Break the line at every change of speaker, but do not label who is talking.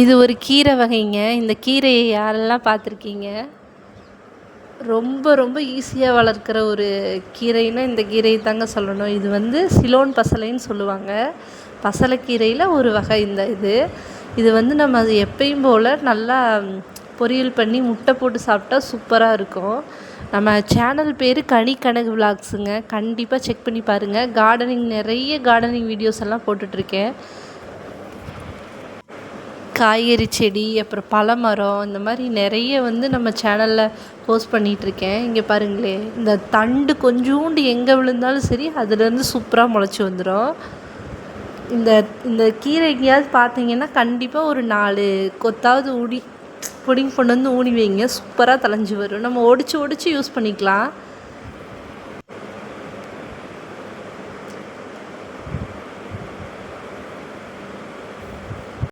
இது ஒரு கீரை வகைங்க. இந்த கீரையை யாரெல்லாம் பார்த்துருக்கீங்க? ரொம்ப ரொம்ப ஈஸியாக வளர்க்கிற ஒரு கீரைன்னா இந்த கீரையை தாங்க சொல்லணும். இது வந்து சிலோன் பசலைன்னு சொல்லுவாங்க. பசலைக்கீரையில் ஒரு வகை இந்த இது. இது வந்து நம்ம அது எப்பயும் போல் நல்லா பொரியல் பண்ணி முட்டை போட்டு சாப்பிட்டா சூப்பராக இருக்கும். நம்ம சேனல் பேர் கனிக்கனகு விளாக்ஸுங்க கண்டிப்பாக செக் பண்ணி பாருங்கள் கார்டனிங் நிறைய கார்டனிங் வீடியோஸ் எல்லாம் போட்டுட்ருக்கேன். காய்கறி செடி அப்புறம் பழமரம் இந்த மாதிரி நிறைய வந்து நம்ம சேனலில் போஸ்ட் பண்ணிகிட்ருக்கேன் இங்கே பாருங்களேன் இந்த தண்டு கொஞ்சோண்டு எங்கே விழுந்தாலும் சரி அதுலேருந்து சூப்பராக முளைச்சி வந்துடும் இந்த இந்த கீரை எங்கேயாவது பார்த்தீங்கன்னா கண்டிப்பாக ஒரு நாலு கொத்தாவது ஊடி பிடிங்கி கொண்டு வந்து ஊனி வைங்க. சூப்பராக தலைஞ்சி வரும். நம்ம ஒடிச்சு ஒடிச்சு யூஸ் பண்ணிக்கலாம்.